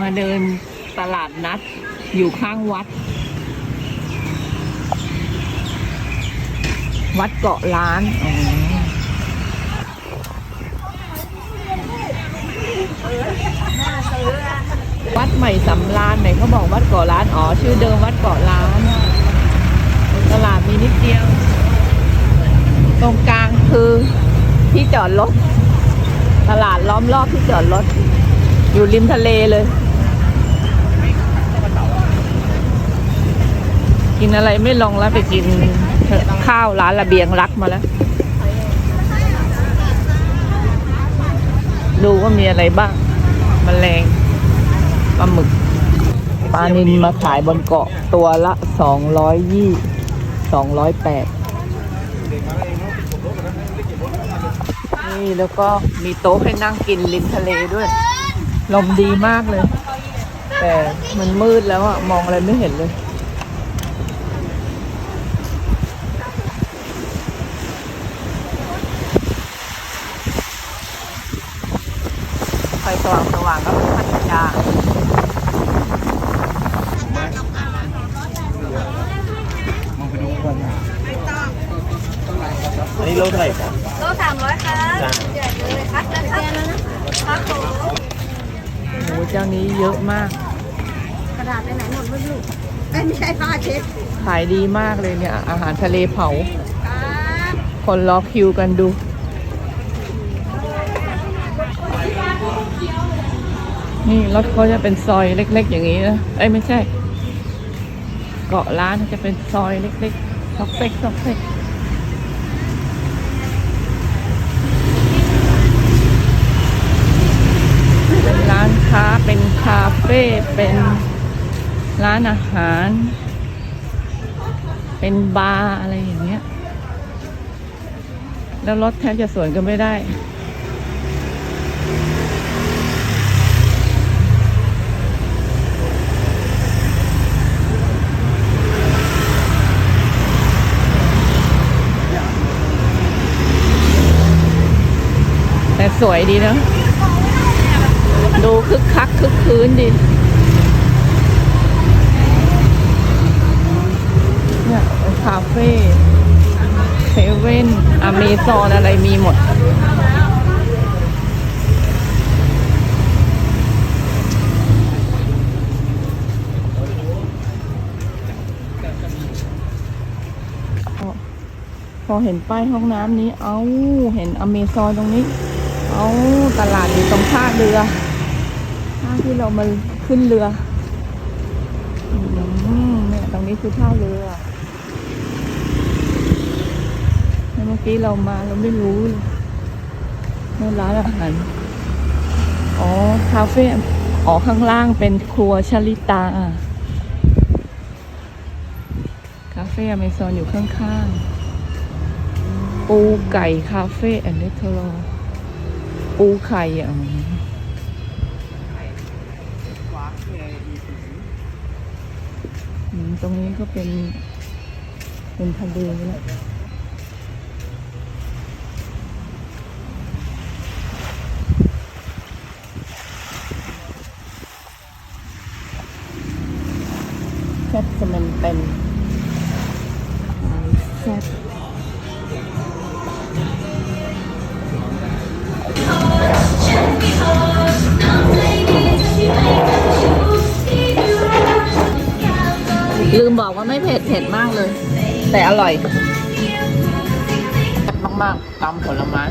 มาเดินตลาดนัด อยู่ข้างวัด วัดเกาะล้านอ๋อวัดใหม่สำราญไหนเขาบอกวัดเกาะล้าน อ๋อ ชื่อเดิมวัดเกาะล้าน ตลาดมีนิดเดียว ตรงกลางคือที่จอดรถ ตลาดล้อมรอบที่จอดรถ อยู่ริมทะเลเลย กินอะไรไม่ลงแล้วไปกินข้าวร้านระเบียงรักมาแล้ว ดูว่ามีอะไรบ้างมแมลงปลาหมึกปลานินมาขายบนเกาะตัวละสองร้อยยี่สองร้อยแปดนี่แล้วก็มีโต๊ะให้นั่งกินริมทะเลด้วย ลมดีมากเลย แต่มันมืดแล้วอะมองอะไรไม่เห็นเลย ไฟส ว่างก็คือพัทยามองไปดูก่อนนะอันนี้โลเท่าไหร่ครับโลสามร้อยค่ะจ้าใหญ่เลยครับนะครับผมโอ้โหเจ้านี้เยอะมาก กระดาษไปไหนหมดไม่รู้เอ้ยไม่ใช่ผ้าเช็ดขายดีมากเลยเนี่ย อาหารทะเลเผาครับคนรอคิวกันดู นี่รถเขาจะเป็นซอยเล็ก ๆ อย่างนี้นะ เอ้ยไม่ใช่ เกาะร้านจะเป็นซอยเล็กๆซอกเซกซอกเซกเป็นร้านค้าเป็นคาเฟ่เป็นร้านอาหาร เป็นบาร์อะไรอย่างเงี้ย แล้วรถแทบจะสวนกันไม่ได้ สวยดีเนอะดูคึกคักคึกคืนดีเนี่ยคาเฟ่เซเว่นอเมซอนอะไรมีหมด พอเห็นป้ายห้องน้ำนี้ เอ้า เห็นอเมซอนตรงนี้ เอาตลาดอยู่ตรงท่าเรือท่าที่เรามาขึ้นเรือเนี่ยตรงนี้คือท่าเรือเมื่อกี้เรามาเราไม่รู้เลยนั่ร้านอาหาร อ๋อ คาเฟ่ อ๋อ ข้างล่างเป็นครัวชลิตา คาเฟ่อเมซอนอยู่ข้างๆ ปูไก่คาเฟ่แอนด์เรสเทอร ปูไข่อะตรงนี้ก็เป็น เป็นทะเลแล้วแซ่บจะมันเป็นแซ่บ ลืมบอกว่าไม่เผ็ดเผ็ดมากเลย แต่อร่อยมากๆตำผลไม้